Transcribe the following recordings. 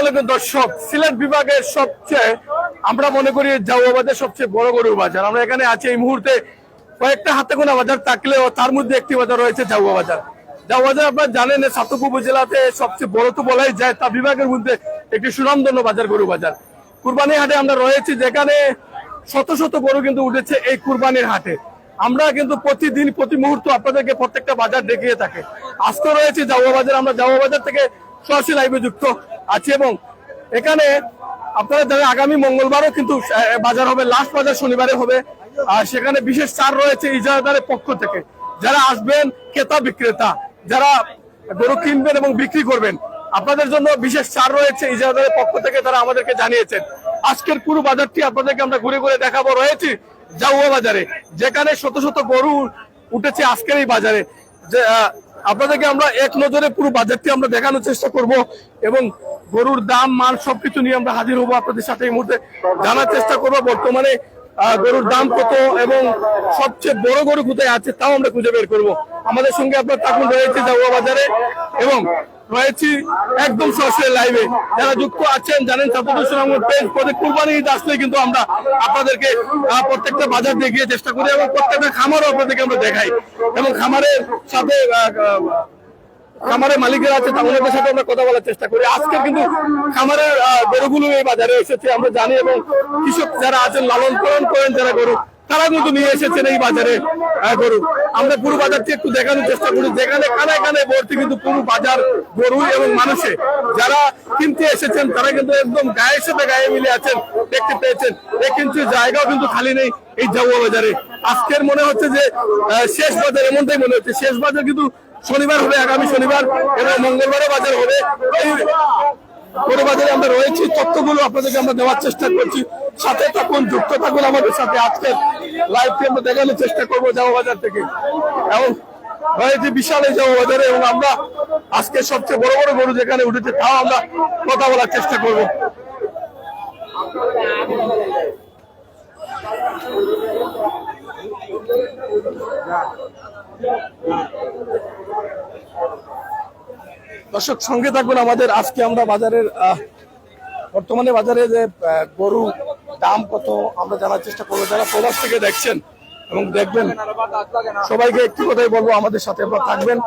আলাইকুম দর্শক, সিলেট বিভাগের সবচেয়ে, আমরা মনে করি সবচেয়ে বড় বাজার। আমরা এখানে আছি এই মুহূর্তে কয়েকটা হাতে বাজার থাকলেও তার মধ্যে একটি বাজার রয়েছে বাজার। জানেন সাতক উপজেলাতে সবচেয়ে বড় তো বলাই যায়, তা বিভাগের মধ্যে একটি সুনামধন্য বাজার গরু বাজার। কুরবানি হাটে আমরা রয়েছি, যেখানে শত শত গরু কিন্তু উঠেছে এই কুরবানির হাটে। আমরা কিন্তু প্রতিদিন, প্রতি মুহূর্ত আপনাদেরকে প্রত্যেকটা বাজার দেখিয়ে থাকে। আজকে রয়েছে জাউয়া বাজার, আমরা জাউয়া বাজার থেকে সরাসরি লাইভে যুক্ত আছি এবং এখানে আপনারা জানেন আগামী মঙ্গলবারও কিন্তু বাজার হবে লাস্ট বাজার শনিবারে হবে। আর সেখানে বিশেষ ছাড় রয়েছে ইজারাদারের পক্ষ থেকে। যারা আসবেন, ক্রেতা, বিক্রেতা, যারা গরু কিনবেন এবং বিক্রি করবেন, আপনাদের জন্য বিশেষ ছাড় রয়েছে ইজারাদারের পক্ষ থেকে তারা আমাদেরকে জানিয়েছেন। আজকের পুরো বাজারটি আপনাদেরকে আমরা ঘুরে ঘুরে দেখাবো। রয়েছি জাউয়া বাজারে, যেখানে শত শত গরু উঠেছে আজকের এই বাজারে। আপনাদেরকে আমরা এক নজরে পুরো বাজারটি আমরা দেখানোর চেষ্টা করব এবং গরুর দাম, মান সবকিছু নিয়ে আমরা হাজির হব আপনাদের সাথে এই মুহূর্তে। জানার চেষ্টা করব বর্তমানে গরুর দাম কত এবং সবচেয়ে বড় গরু কোথায় আছে তাও আমরা খুঁজে বের করব। আমাদের সঙ্গে আপনার থাকুন রয়েছে জাউয়া বাজারে এবং রয়েছি একদম সরাসরি লাইভে যারা যুক্ত আছেন, জানেন ছাত্রদর্শন আমার পেজ প্রতি কুরবানি ঈদ আসলে কিন্তু আমরা আপনাদেরকে প্রত্যেকটা বাজার দেখিয়ে চেষ্টা করি এবং প্রত্যেকটা খামারও আপনাদেরকে আমরা দেখাই। এবং খামারের সাথে খামারের মালিকেরা আছে তাদের সাথে আমরা কথা বলার চেষ্টা করি। আজকে কিন্তু খামারের গরুগুলো এই বাজারে এসেছে, আমরা জানি এবং কৃষক যারা আছেন, লালন পালন করেন যারা গরু তারা কিন্তু নিয়ে এসেছেন এই বাজারে গরু। আমরা পুরো বাজারটি একটু দেখানোর চেষ্টা করি। যেখানে কানায় কানায় ভর্তি কিন্তু পুরো বাজার, গরু এবং মানুষে যারা কিনতে এসেছেন, তারা কিন্তু একদম গায়ের সাথে গায়ে মিলে আছেন, দেখতে পেয়েছেন। ইঞ্চি জায়গাও কিন্তু খালি নেই এই জাউয়া বাজারে। আজকের মনে হচ্ছে যে শেষ বাজার এমনটাই মনে হচ্ছে। শেষ বাজার কিন্তু শনিবার হবে, আগামী শনিবার এবং মঙ্গলবারে বাজার হবে। বাজারে আমরা রয়েছি, তথ্যগুলো আপনাদেরকে আমরা দেওয়ার চেষ্টা করছি। সাথে থাকুন, যুক্ত থাকুন আমাদের সাথে। আজকের লাইভটি আমরা দেখানোর চেষ্টা করব জামা থেকে। এবং রয়েছে বিশাল এই জামা বাজারে এবং আমরা আজকে সবচেয়ে বড় বড় গরু যেখানে উঠেছে, তাও আমরা কথা বলার চেষ্টা করব। দর্শক, সঙ্গে থাকুন আমাদের আজকে আমরা বাজারের বর্তমানে বাজারে যে গরু দাম কত, আমরা জানার চেষ্টা করব। যারা প্রবাস থেকে দেখছেন এবং দেখবেন, সবাইকে একটি কথাই বলব, আমাদের সাথে আপনারা থাকবেন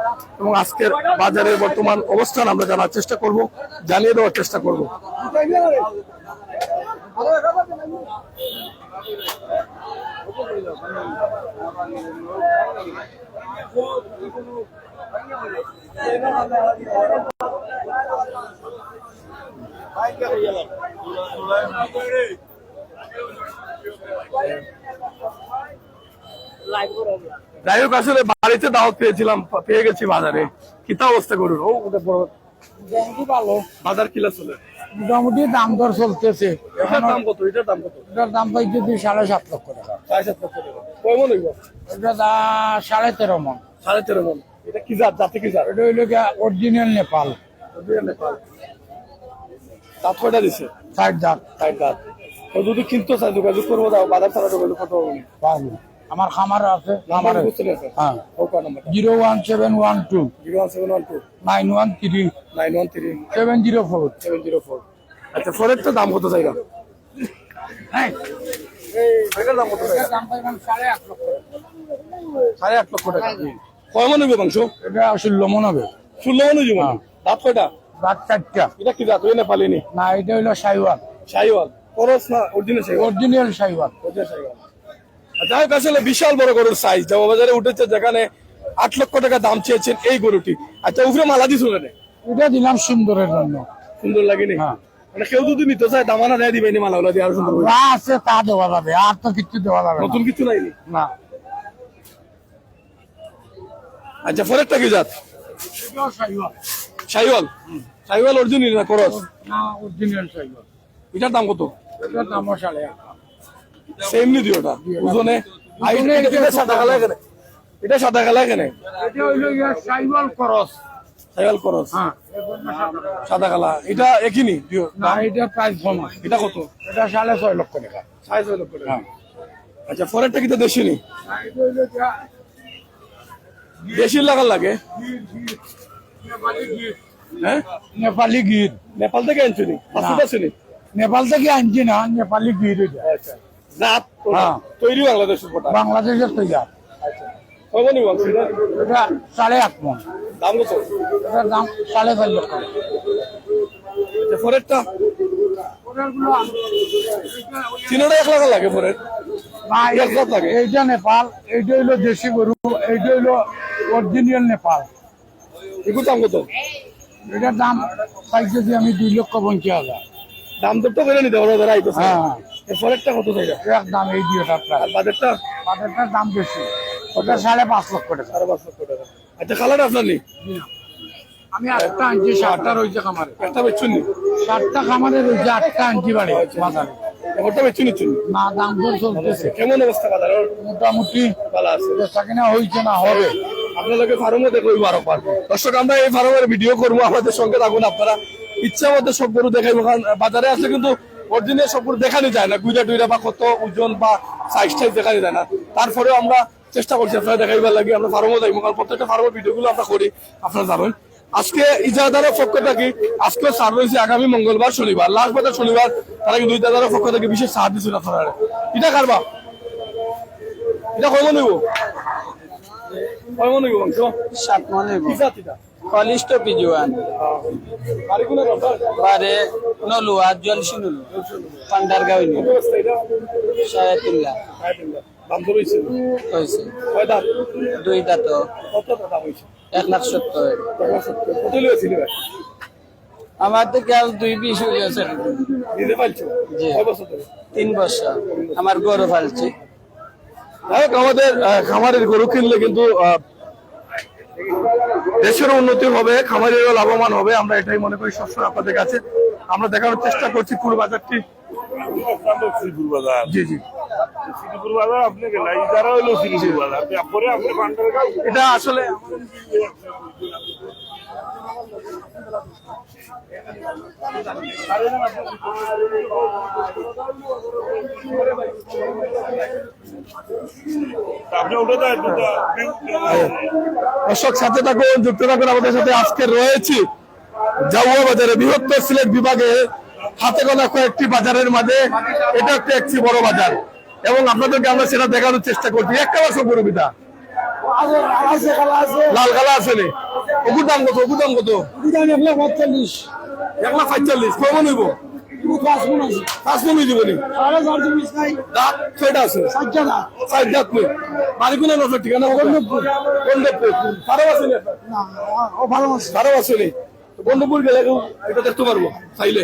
এবং আজকের বাজারের বর্তমান অবস্থান আমরা জানার চেষ্টা করব, জানিয়ে দেওয়ার চেষ্টা করব। যাই হোক আসলে বাড়িতে দাওয়াত পেয়েছিলাম পেয়ে গেছি বাজারে। কিতা অবস্থা করুন ও ওটা বড়। ভালো। বাজার কিলা চলে? মোটামুটি দাম দর চলতেছে। এটার দাম কত? এটার দাম কত? এটার দাম পাই যদি সাড়ে সাত লক্ষ টাকা। সাড়ে সাত লক্ষ টাকা। কয় মন হইব? এটা সাড়ে তেরো মন। সাড়ে তেরো মন। এটা কি জাত? জাতি কি জাত? এটা হইল গিয়া অরিজিনাল নেপাল দাঁত কয়টা দিছে? ষাট দাঁত ষাট দাঁত তো যদি কিনতে চাই যোগাযোগ করব দাও বাজার ছাড়া যোগাযোগ করতে পারব পাবো আমার খামার আছে খামারে পেরেছে হ্যাঁ। Zero one seven one two. Zero one seven one two. Nine one three. Nine one three. Seven zero four. Seven zero four. আচ্ছা ফোরের তো দাম কত চাইবা এটার দাম কত চাইবা সাড়ে আট লক্ষ। সাড়ে আট লক্ষ টাকা। কয় মন হইব মাংস? এটা ষোলো মন হবে ষোলো মন হইব হ্যাঁ। দাঁত কয়টা? দাঁত চারটা। এটা কি দাঁত? না পালিনি না? এটা হইল সাইওয়াল। শাহিওয়াল করস না অরিজিনাল সাইওয়াল? অরিজিনাল শাহিওয়াল যাই হোক আসলে বিশাল বড় গরুর সাইজ জামা বাজারে উঠেছে যেখানে আট লক্ষ টাকা দাম চেয়েছেন এই গরুটি। আচ্ছা উপরে মালা দিস এটা দিলাম সুন্দরের জন্য। সুন্দর লাগেনি? হ্যাঁ। মানে কেউ যদি নিতে চায় দামানা দেয় দিবেনি মালা ওলা দিয়ে আরও সুন্দর আছে তা দেওয়া যাবে আর তো কিছু দেওয়া যাবে নতুন কিছু নাইনি? না। আচ্ছা ফরেরটা কি জাত? শাহিওয়াল শাহিওয়াল অরিজিনাল না করস? না অরিজিনাল সাইওয়াল। এটার দাম কত? এটার দামও সাড়ে আট সেমনি দিও ওটা? ওজনে এটা- এটা- এটা সাদা কালা এখানে। এটা সাদা কালা এখানে? এটা হইল সাইওয়াল করস। শাহিওয়াল করস? হ্যাঁ সাদা কালা এটা একই নি? দিও না এটা প্রাইস কমা। এটা কত? এটা সাড়ে ছয় লক্ষ টাকা। সাড়ে ছয় লক্ষ টাকা। আচ্ছা ফরেরটা কি তো দেশি নি? না, এটা দেশি লাগার লাগে। হ্যাঁ? নেপালি গির নেপাল থেকে আনছো নি। শুনি নেপাল থেকে আনছি না নেপালি গির আচ্ছা। জাত হ্যাঁ। তৈরি বাংলাদেশের বাংলাদেশের তৈরি সেটা এটা সাড়ে আট মন দাম কত? এটার দাম সাড়ে চার লক্ষ। আচ্ছা এক লাখ লাগে ফরের এইটা নেপাল এইটা হইল দেশি গরু এইটা হইল অরিজিনাল নেপাল। এগুলো দাম কত? এটার দাম চাইছে যে আমি দুই লক্ষ পঞ্চাশ হাজার। দাম তো করে নিতে পারো হ্যাঁ। কত এক দাম এই দুইটা প্রায়। আর বাজারটা? পাটেরটার দাম বেশি। ওটা সাড়ে পাঁচ লক্ষ টাকা। সাড়ে পাঁচ লক্ষ টাকা। আচ্ছা কালার আপনার নেই? আমি আটটা আনছি সাতটা রয়েছে খামারে। একটা বেচুন সাতটা খামারে রয়েছে আটটা আনছি বাড়ি বাজারে। একটা বেচুন না দাম দর চলতেছে। কেমন অবস্থা বাজার? মোটামুটি ভালো আছে। বেচা কিনা হয়েছে না হবে। আপনাদেরকে ফার্মও দেখব আরও পারব দর্শক আমরা এই ফার্মের ভিডিও করব। আমাদের সঙ্গে থাকুন আপনারা। ইচ্ছা মতো সব গরু দেখাইবো কারণ বাজারে আসলে কিন্তু অরিজিনাল সব গরু দেখানো যায় না। গুইরা টুইরা বা কত ওজন বা সাইজ টাইজ দেখানো যায় না। তারপরেও আমরা চেষ্টা করছি আপনারা দেখাইবার লাগে। আমরা ফার্মও দেখব কারণ প্রত্যেকটা ফার্মের ভিডিওগুলো আমরা করি। আপনারা জানেন আজকে ইজাদারের পক্ষ থেকে আজকে সার রয়েছে আগামী মঙ্গলবার শনিবার। লাস্ট বাজার শনিবার তারা কিন্তু ইজাদারের পক্ষ থেকে বিশেষ সাহায্য দিচ্ছিল আপনারা এটা কারবা এটা কয় মনে হইব? কয় মনে হইব মাংস সাত মনে কলিষ্ট পিজুয়ান। বারে নলুয়া জলসি নলু পান্ডার সাড়ে তিন লাখ। দাম তো রয়েছে দুই দাঁত কত হয়েছে এক লাখ সত্তর। আমার থেকে আর দুই বিশ হয়ে গেছে। জি। তিন বছর। আমার গরু ফালছি আমাদের খামারের গরু কিনলে কিন্তু আহ, দেশের উন্নতি হবে খামারেরও লাভবান হবে আমরা এটাই মনে করি সবসময় আপনাদের কাছে। আমরা দেখানোর চেষ্টা করছি পুরো বাজারটি জি এটা আসলে দর্শক সাথে থাকুন যুক্ত থাকুন। আমাদের সাথে আজকে রয়েছি জাউয়া বাজারে বৃহত্তর সিলেট বিভাগে হাতে গোনা কয়েকটি বাজারের মাঝে এটা একটা একটি বড় বাজার। এবং আপনাদেরকে আমরা সেটা দেখানোর চেষ্টা করছি। একটা বছর গরুবিতা লাল কালা আছে ওগুর দাম কত? ওগুর দাম কত? এক লাখ পঁয়তাল্লিশ। ঠিকানা? গন্ডপুর গেলে এটা দেখতে পারব চাইলে।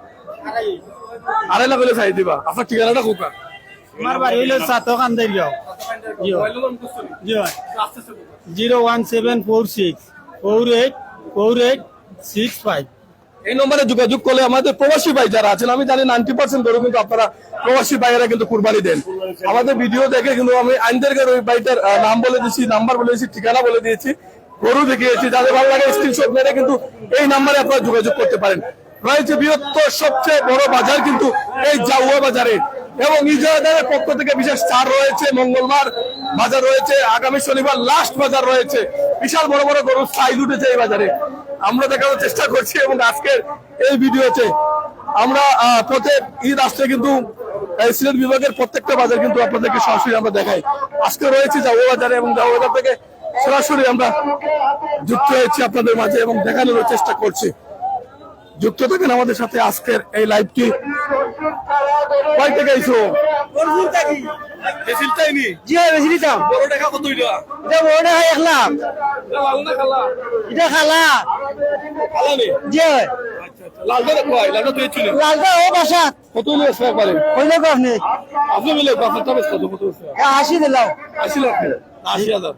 আড়াই লাখ হইলে চাই দিবা। আপনার ঠিকানাটা কোকা আমার বাড়ি হইল সাতক আন্দার গাঁও zero one seven four six. Four eight four eight six five. এই নম্বরে যোগাযোগ করলে আমাদের প্রবাসী ভাই যারা আছেন আমি জানি নাইনটি পার্সেন্ট কিন্তু আপনারা প্রবাসী ভাইয়েরা কিন্তু কুরবানি দেন। আমাদের ভিডিও দেখে কিন্তু আমি আইনদের ওই ভাইটার নাম বলে দিয়েছি নাম্বার বলে দিয়েছি ঠিকানা বলে দিয়েছি। গরু দেখিয়েছি যাদের ভালো লাগে স্ক্রিনশট মেরে কিন্তু এই নাম্বারে আপনারা যোগাযোগ করতে পারেন। রয়েছে বৃহত্তর, সবচেয়ে বড় বাজার কিন্তু এই জাউয়া বাজারে। এবং ইজারাদারের পক্ষ থেকে বিশেষ ছাড় রয়েছে, মঙ্গলবার বাজার রয়েছে, আগামী শনিবার লাস্ট বাজার রয়েছে। বিশাল বড় বড় গরুর সাইজ উঠেছে এই বাজারে। আমরা দেখানোর চেষ্টা করছি এবং আজকের এই ভিডিওতে আমরা প্রত্যেক ঈদ আসছে কিন্তু সিলেট বিভাগের প্রত্যেকটা বাজার কিন্তু আপনাদেরকে সরাসরি আমরা দেখাই। আজকে রয়েছে জাউয়া বাজারে এবং জাউয়া বাজার থেকে সরাসরি আমরা যুক্ত হয়েছি আপনাদের মাঝে এবং দেখানোর চেষ্টা করছি। যুক্ত থাকেন আমাদের সাথে আজকের এই লাইভটি কয় থেকে আইছো বেশি চাইনি বেশি দিতাম। বড় টাকা। কত এটা বড় এক লাখ। লাল না খালা? এটা খালা। খালা জি আচ্ছা আচ্ছা। লালটা দেখো লালটা তুই ছিল লালটা ও কত একবারে? আপনি? আপনি বেশ দিলাম। আশি হাজার।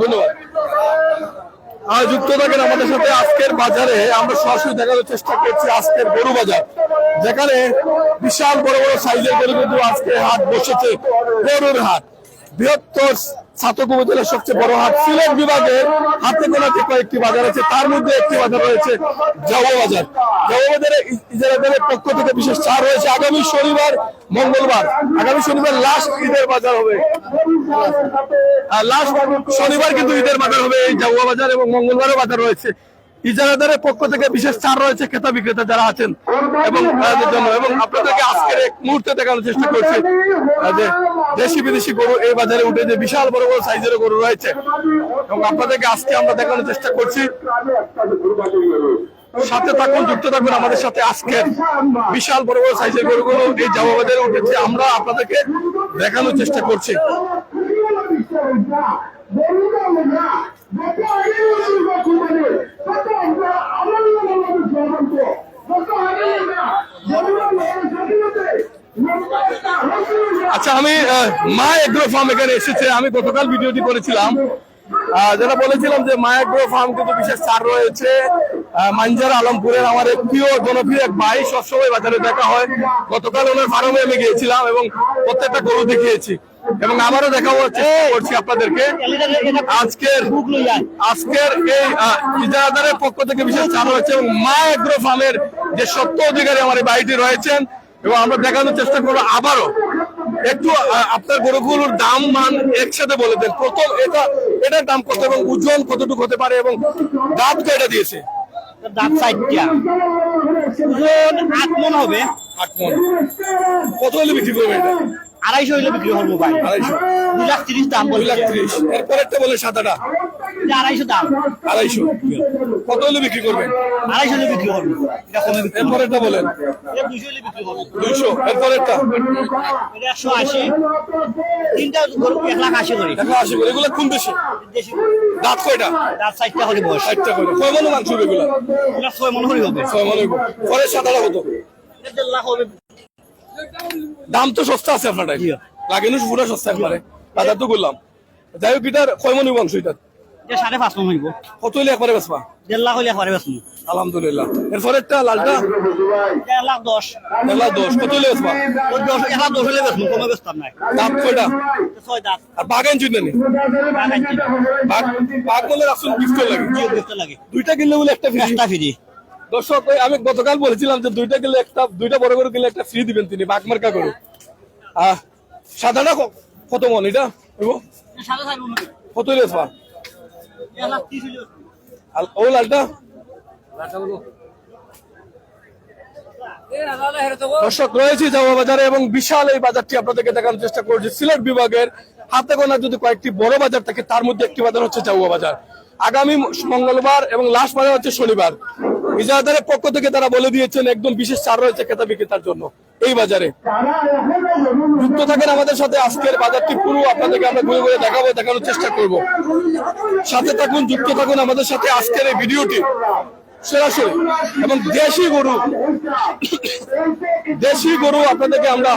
ধন্যবাদ। যুক্ত থাকেন আমাদের সাথে আজকের বাজারে। আমরা সরাসরি দেখানোর চেষ্টা করছি আজকের গরু বাজার। যেখানে বিশাল বড় বড় সাইজের গরু কিন্তু আজকে হাট বসেছে। গরুর হাট। বৃহত্তর ছাতক উপজেলার সবচেয়ে বড় হাট সিলেট বিভাগের হাতে গোনাতে কয়েকটি বাজার আছে, তার মধ্যে একটি বাজার রয়েছে জাওয়া বাজার। জাওয়া বাজারে ইজারাদারের পক্ষ থেকে বিশেষ ছাড় রয়েছে। আগামী শনিবার, মঙ্গলবার, আগামী শনিবার লাস্ট ঈদের বাজার হবে। লাস্ট শনিবার কিন্তু ঈদের বাজার হবে। এই জাউয়া বাজার এবং মঙ্গলবারও বাজার রয়েছে। ইজারাদারের পক্ষ থেকে বিশেষ ছাড় রয়েছে ক্রেতা বিক্রেতা যারা আছেন এবং জন্য এবং আপনাদেরকে আজকের এক মুহূর্তে দেখানোর চেষ্টা করছি। দেশি বিদেশি গরু এই বাজারে উঠে যে বিশাল বড় বড় সাইজের গরু রয়েছে এবং আপনাদেরকে আজকে আমরা দেখানোর চেষ্টা করছি সাথে থাকুন যুক্ত থাকুন আমাদের সাথে আজকে বিশাল বড় বড় সাইজের গরুগুলো এই জামা বাজারে উঠেছে আমরা আপনাদেরকে দেখানোর চেষ্টা করছি আচ্ছা আমি মা এগ্রো ফার্ম এখানে এসেছে। আমি গতকাল ভিডিওটি করেছিলাম। যেটা বলেছিলাম যে মা এগ্রো ফার্ম কিন্তু বিশেষ ছাড় রয়েছে। মাঞ্জার আলমপুরের আমার প্রিয় জনপ্রিয় এক ভাই সবসময় বাজারে দেখা হয়। গতকাল ওনার ফার্মে আমি গিয়েছিলাম এবং প্রত্যেকটা গরু দেখিয়েছি। এবং আবারও দেখাবো চেষ্টা করছি আপনাদেরকে। আজকের আজকের এই ইজারাদারের পক্ষ থেকে বিশেষ ছাড় রয়েছে এবং মা এগ্রো ফার্মের যে সত্য অধিকারী আমার এই ভাইটি রয়েছেন এবং আমরা দেখানোর চেষ্টা করব আবারও। একটু আপনার গরুগুলোর দাম মান একসাথে বলে দেন। প্রথম এটা এটার দাম কত এবং উজ্জ্বল কতটুকু হতে পারে এবং দিয়েছে? দাঁত সাইডটা ওজন আট মন হবে। আট মন। কত হলে বিক্রি করবে এটা? আড়াইশো হইলে বিক্রি করব ভাই আড়াইশো। দুই লাখ তিরিশ দাম বলি লাখ ত্রিশ। এরপরেরটা বলে সাদাটা। আড়াইশো দাম। আড়াইশো। কত হলে বিক্রি করবেন? আড়াইশো হলে বিক্রি করব। এটা কমে বিক্রি এরপরেরটা বলেন। এটা হলে বিক্রি করব দুইশো। এরপরেরটা? একশো আশি। তিনটা গরু এক লাখ আশি করি। দেখো আসি করে। এগুলো কোন দেশে দেশি দাঁত কয়টা? দাঁত সাইডটা হলে বয়স। ষাটটা করে। কয় মনে মাংস হবে এগুলো? এটা ছয় মনে হলে হবে। ছয় মনে পরে সাদাটা কত? দেড় লাখ হবে। দাম তো সস্তা আছে আপনার লাগেনি পুরো সস্তা একবারে। বাজার তো করলাম। যাই হোক এটার কয় মনে মাংস এটা সাড়ে পাঁচ মন হইব। কত হইলে একবারে বেসবা দেড় লাখ হইলে একবারে বেশ আলহামদুলিল্লাহ। এরপরে একটা লালটা? এক লাখ দশ। মেলা দশ। কত হইলে বেসবা ওই দশ এক লাখ দশ হলে বেশ কমে বেচতাম নাই। দাঁত কয়টা? ছয় দাঁত। আর বাগান চিন্তা নেই বাঘ বাঘ বলে রাখছেন গিফট লাগে। দুইটা কিনলে বলে একটা ফ্রি একটা ফিরি দর্শক আমি গতকাল বলেছিলাম যে দুইটা কিনলে একটা দুইটা বড় করে কিনলে একটা ফ্রি দিবেন তিনি বাঘ মার্কা করে। আহ সাদাটা কত মন এটা? কত হইলে ও লালটা। দর্শক, রয়েছে জামা বাজারে এবং বিশাল এই বাজারটি আপনাদেরকে দেখানোর চেষ্টা করছি। সিলেট বিভাগের হাতে গোনা যদি কয়েকটি বড় বাজার থাকে, তার মধ্যে একটি বাজার হচ্ছে জাউয়া বাজার আগামী মঙ্গলবার এবং লাস্ট বাজার হচ্ছে শনিবার। ইজারাদারের পক্ষ থেকে তারা বলে দিয়েছেন একদম বিশেষ ছাড় রয়েছে ক্রেতা বিক্রেতার জন্য এই বাজারে। যুক্ত থাকেন আমাদের সাথে আজকের বাজারটি পুরো, আপনাদেরকে আমরা ঘুরে ঘুরে দেখাবো, দেখানোর চেষ্টা করব। সাথে থাকুন, যুক্ত থাকুন আমাদের সাথে আজকের এই ভিডিওটি। সরাসরি, এবং দেশি গরু দেশি গরু আপনাদেরকে আমরা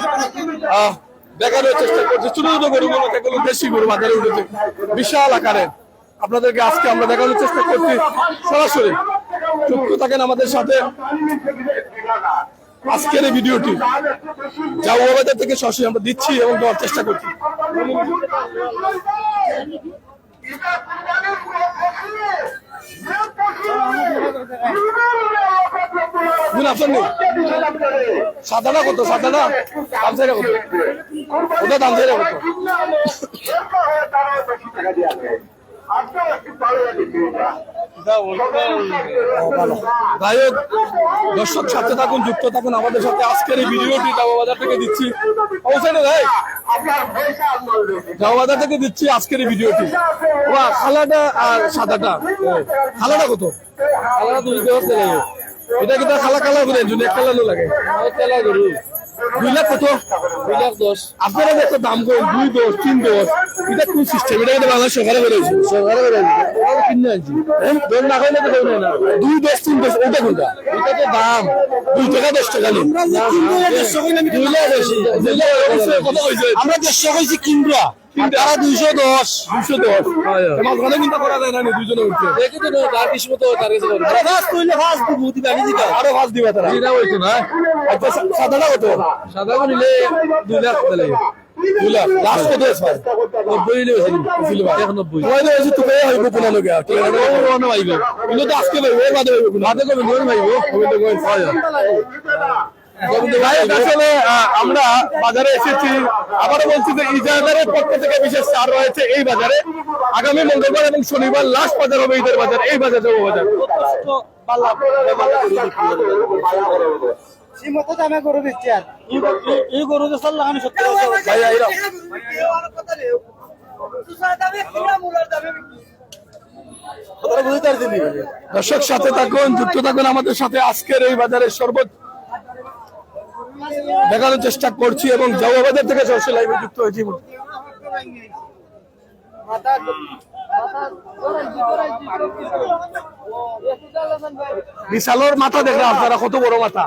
দেখানোর চেষ্টা করছি। ছোট ছোট গরুগুলো দেখুন, দেশি গরু বাজারে উঠেছে, বিশাল আকারের। আপনাদেরকে আজকে আমরা দেখানোর চেষ্টা করছি। সরাসরি যুক্ত থাকেন আমাদের সাথে। আজকের এই ভিডিওটি জাউয়া বাজার থেকে সরাসরি আমরা দিচ্ছি এবং দেওয়ার চেষ্টা করছি। সাদাটা কত? সাদাটা দাম চাইরা কত ওটা দাম চাইরা কত যাই দর্শক সাথে থাকুন যুক্ত থাকুন আমাদের সাথে। আজকের এই ভিডিওটি জামা বাজার থেকে দিচ্ছি। অবশ্যই ভাই জামা বাজার থেকে দিচ্ছি আজকের এই ভিডিওটি। বা খালাটা আর সাদাটা খালাটা কত? খালাটা এটা কিন্তু খালা কালার করে যদি এক লাগে। করি দুই লাখ কত? দুই লাখ দশ। আপনারা একটা দাম করেন দুই দশ তিন দশ এটা কোন সিস্টেম এটা কিন্তু বাংলাদেশ সরকারে সরকারে কিনে আনছি। দশ না খাইলে তো খাইবে না। দুই দশ তিন দশ ওটা কোনটা? ওটা তো দাম। দুই টাকা দশ টাকা নেই হয়েছে আমরা দেড়শো কইছি কিনবা। তারা দুইশো দশ। দুশো। দশ মাঝখানে চিন্তা করা যায় না নি দুজনে উঠছে। দেখি তো তার কিছু মতো তার কাছে আরে দিব আরও তারা। হইতো না? আচ্ছা সাদাটা কত? সাদা নিলে দুই লাখ আমরা বাজারে এসেছি। আবারও বলছি যে ইজাদারের পক্ষ থেকে বিশেষ ছাড় রয়েছে এই বাজারে। আগামী মঙ্গলবার এবং শনিবার লাস্ট বাজার হবে ঈদের বাজার এই বাজার যাব বাজার। সীমত দামে গরু দিচ্ছে আর এই গরু তো সাল লাগানো সত্যি ভাই এরা দর্শক সাথে থাকুন যুক্ত থাকুন আমাদের সাথে আজকের এই বাজারের সর্বোচ্চ দেখানোর চেষ্টা করছি এবং জাওয়া বাজার থেকে সরাসরি লাইভে যুক্ত হয়েছি বিশালোর মাথা দেখলাম আপনারা কত বড় মাথা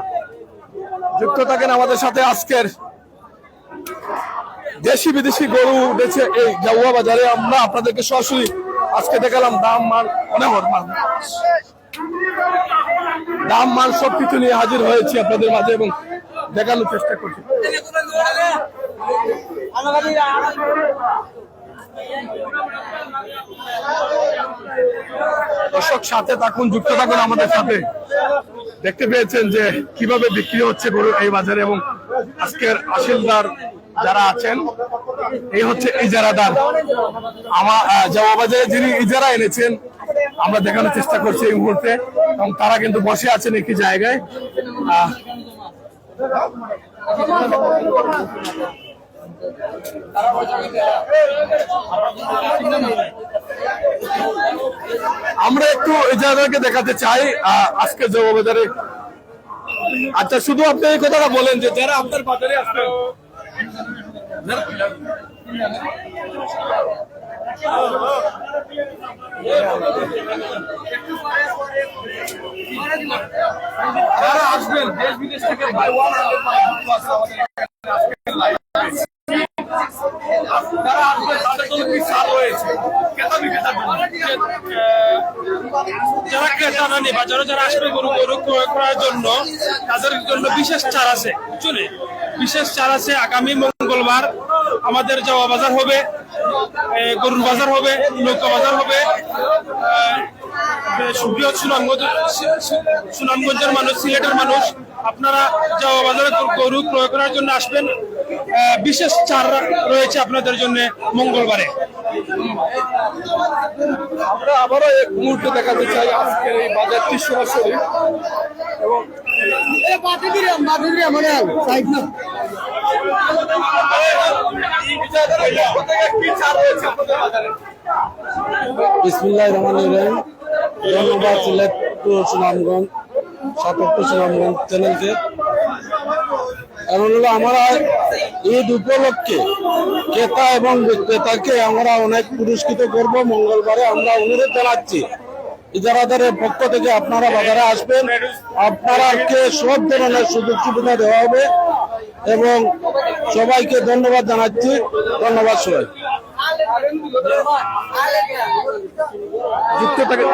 যুক্ত থাকেন আমাদের সাথে আজকের দেশি বিদেশি গরু উঠেছে এই জাউয়া বাজারে। আমরা আপনাদেরকে সরাসরি আজকে দেখালাম দাম মান অনেক মান দাম মান সবকিছু নিয়ে হাজির হয়েছি আপনাদের মাঝে এবং দেখানোর চেষ্টা করছি। দর্শক, সাথে থাকুন, যুক্ত থাকুন আমাদের সাথে। দেখতে পেয়েছেন যে কীভাবে বিক্রি হচ্ছে গরু এই বাজারে এবং আজকের আসিলদার যারা আছেন, এই হচ্ছে ইজারাদার আমার যাওয়া বাজারে যিনি ইজারা এনেছেন, আমরা দেখানোর চেষ্টা করছি এই মুহূর্তে এবং তারা কিন্তু বসে আছেন একটি জায়গায়। আমরা একটু ইজারাদারকে দেখাতে চাই আজকে যাওয়া বাজারে। আচ্ছা শুধু আপনি এই কথাটা বলেন যে যারা আপনার বাজারে আসবেন যারা আসবেন, দেশ বিদেশ থেকে বাই ওয়ান যারা আসবেন তাদের জন্য কি ছাড় রয়েছে ক্রেতা বিক্রেতার জন্য যারা ক্রেতারা নেই বাজারে যারা আসবে গরু গরু ক্রয় করার জন্য, তাদের জন্য বিশেষ ছাড় আছে। চলে, বিশেষ ছাড় আছে। আগামী মঙ্গলবার আমাদের যাওয়া বাজার হবে গরুর বাজার হবে, নৌকা বাজার হবে। সুনামগঞ্জের মানুষ, সিলেটের মানুষ, আপনারা যাওয়া বাজারে গরু ক্রয় করার জন্য আসবেন। বিশেষ ছাড় রয়েছে আপনাদের জন্য মঙ্গলবারে। আমরা আবারও এক মুহূর্তে দেখাতে চাই আজকের এই বাজারটি সরাসরি। এবং বিসমুল্লাহ রহমান রহিম। ধন্যবাদ সিলেট টু সুনামগঞ্জ সাতাত্তর সুনামগঞ্জ চ্যানেলকে। কারণ হলো আমরা ঈদ উপলক্ষে ক্রেতা এবং বিক্রেতাকে আমরা অনেক পুরস্কৃত করব। মঙ্গলবারে আমরা অনুরোধ জানাচ্ছি। ইজারাদারের পক্ষ থেকে আপনারা বাজারে আসবেন। আপনারাকে সব ধরনের সুযোগ সুবিধা দেওয়া হবে এবং সবাইকে ধন্যবাদ জানাচ্ছি। ধন্যবাদ সবাই। যুক্ত থাকে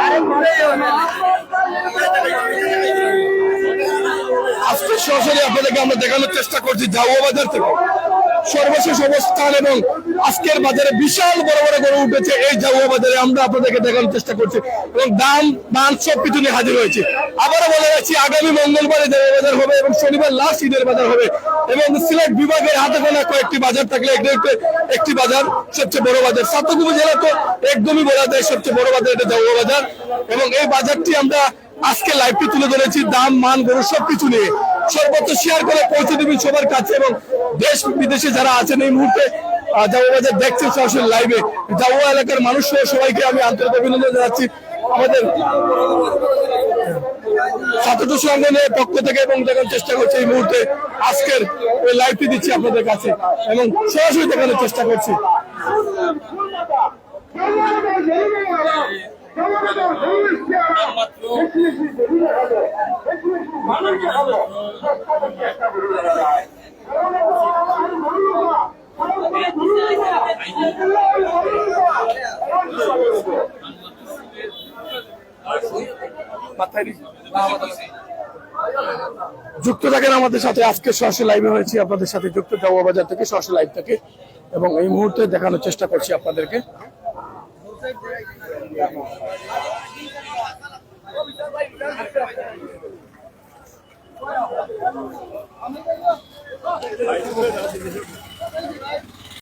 আজকে সরাসরি আপনাদেরকে আমরা দেখানোর চেষ্টা করছি জাউয়া বাজার থেকে। সর্বশেষ অবস্থান এবং আজকের বাজারে বিশাল বড় বড় গরু উঠেছে এই জাউয়া বাজারে আমরা আপনাদেরকে দেখানোর চেষ্টা করছি এবং দাম, মান সব কিছু নিয়ে হাজির হয়েছে। আবারও বলে যাচ্ছি, আগামী মঙ্গলবারে জাউয়া বাজার হবে এবং শনিবার লাস্ট ঈদের বাজার হবে এবং সিলেট বিভাগের হাতে গোনা কয়েকটি বাজার থাকলে একটি বাজার, সবচেয়ে বড় বাজার। সাতক উপজেলা তো একদমই বলা যায় সবচেয়ে বড় বাজার, এটা জাউয়া বাজার। এবং এই বাজারটি আমরা আজকে লাইভটি তুলে ধরেছি, দাম, মান, গরু, সবকিছু নিয়ে। সর্বত্র শেয়ার করে পৌঁছে দিবেন সবার কাছে এবং দেশ বিদেশে যারা আছেন এই মুহূর্তে বাজার দেখছেন সরাসরি লাইভে জাউয়া এলাকার মানুষ সহ সবাইকে আমি আন্তরিক অভিনন্দন জানাচ্ছি। আমাদের ছাত্র সংগঠনের পক্ষ থেকে এবং দেখার চেষ্টা করছি এই মুহূর্তে। আজকের ওই লাইভটি দিচ্ছি আপনাদের কাছে এবং সরাসরি দেখানোর চেষ্টা করছি। যুক্ত থাকেন আমাদের সাথে। আজকে সরাসরি লাইভে হয়েছি। আপনাদের সাথে যুক্ত জাওয়া বাজার থেকে সরাসরি লাইভ থেকে এবং এই মুহূর্তে দেখানোর চেষ্টা করছি আপনাদেরকে। 来이디로해서 하.